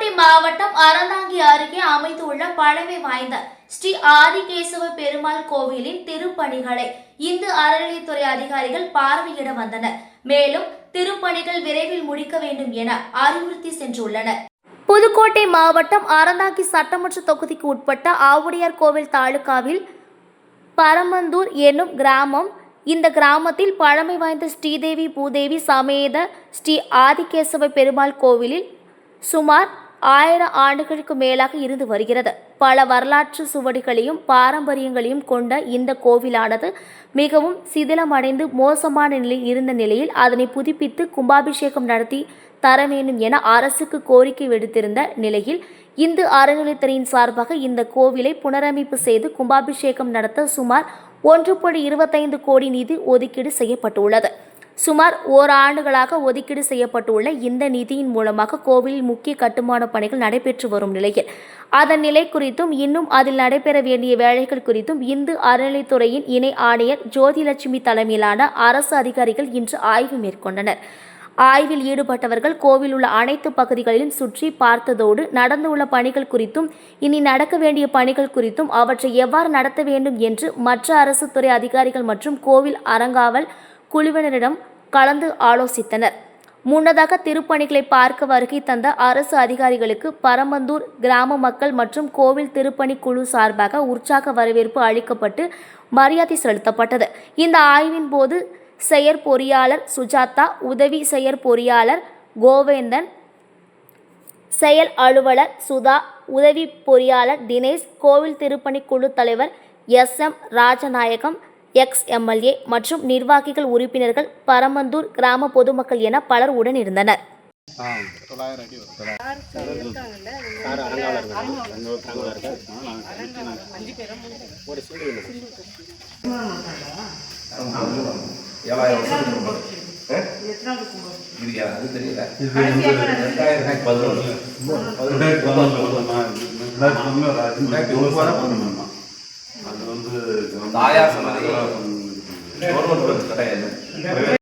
புதுக்கோட்டை மாவட்டம் அறந்தாங்கி அருகே அமைந்துள்ள பழமை வாய்ந்த ஸ்ரீ ஆதிகேசவ பெருமாள் கோவிலின் திருப்பணிகளை இந்து அறநிலையத்துறை அதிகாரிகள் பார்வையிட வந்தனர். மேலும் திருப்பணிகள் விரைவில் முடிக்க வேண்டும் என அறிவுறுத்தி சென்றுள்ளனர். புதுக்கோட்டை மாவட்டம் அறந்தாங்கி சட்டமன்ற தொகுதிக்கு உட்பட்ட ஆவுடையார் கோவில் தாலுகாவில் பரமந்தூர் என்னும் கிராமம் இந்த கிராமத்தில் பழமை வாய்ந்த ஸ்ரீதேவி பூதேவி சமேத ஸ்ரீ ஆதிகேசவ பெருமாள் கோவிலில் சுமார் ஆயிரம் ஆண்டுகளுக்கு மேலாக இருந்து வருகிறது. பல வரலாற்று சுவடிகளையும் பாரம்பரியங்களையும் கொண்ட இந்த கோவிலானது மிகவும் சிதிலமடைந்து மோசமான நிலையில் இருந்த நிலையில் அதனை புதுப்பித்து கும்பாபிஷேகம் நடத்தி தர வேண்டும் என அரசுக்கு கோரிக்கை விடுத்திருந்த நிலையில் இந்து அறநிலையத்துறையின் சார்பாக இந்த கோவிலை புனரமைப்பு செய்து கும்பாபிஷேகம் நடத்த சுமார் ஒன்று புள்ளி இருபத்தைந்து கோடி நிதி ஒதுக்கீடு செய்யப்பட்டுள்ளது. சுமார் ஓராண்டுகளாக ஒதுக்கீடு செய்யப்பட்டுள்ள இந்த நிதியின் மூலமாக கோவிலில் முக்கிய கட்டுமான பணிகள் நடைபெற்று வரும் நிலையில். அதன் நிலை குறித்தும் இன்னும் அதில் நடைபெற வேண்டிய வேலைகள் குறித்தும் இந்து அறநிலைத்துறையின் இணை ஆணையர் ஜோதிலட்சுமி தலைமையிலான அரசு அதிகாரிகள் இன்று ஆய்வு மேற்கொண்டனர். ஆய்வில் ஈடுபட்டவர்கள் கோவில் உள்ள அனைத்து பகுதிகளிலும் சுற்றி பார்த்ததோடு நடந்துள்ள பணிகள் குறித்தும் இனி நடக்க வேண்டிய பணிகள் குறித்தும் அவற்றை எவ்வாறு நடத்த வேண்டும் என்று மற்ற அரசு துறை அதிகாரிகள் மற்றும் கோவில் அறங்காவல் குழுவினரிடம் கலந்து ஆலோசித்தனர். முன்னதாக திருப்பணிகளை பார்க்க வருகை தந்த அரசு அதிகாரிகளுக்கு பரமந்தூர் கிராம மக்கள் மற்றும் கோவில் திருப்பணி குழு சார்பாக உற்சாக வரவேற்பு அளிக்கப்பட்டு மரியாதை செலுத்தப்பட்டது. இந்த ஆய்வின் போது செயற்பொறியாளர் சுஜாதா உதவி செயற்பொறியாளர் கோவேந்தன் செயல் அலுவலர் சுதா உதவி பொறியாளர் தினேஷ் கோவில் திருப்பணி குழு தலைவர் S M Rajanayagam ex MLA மற்றும் நிர்வாகிகள் உறுப்பினர்கள் பரமந்தூர் கிராம பொதுமக்கள் என பலர் உடன் இருந்தனர் இது அது தெரியல ரெண்டாயிரத்தி பதினொன்று தாயார் சன்னதி கவர்மெண்ட் கிடையாது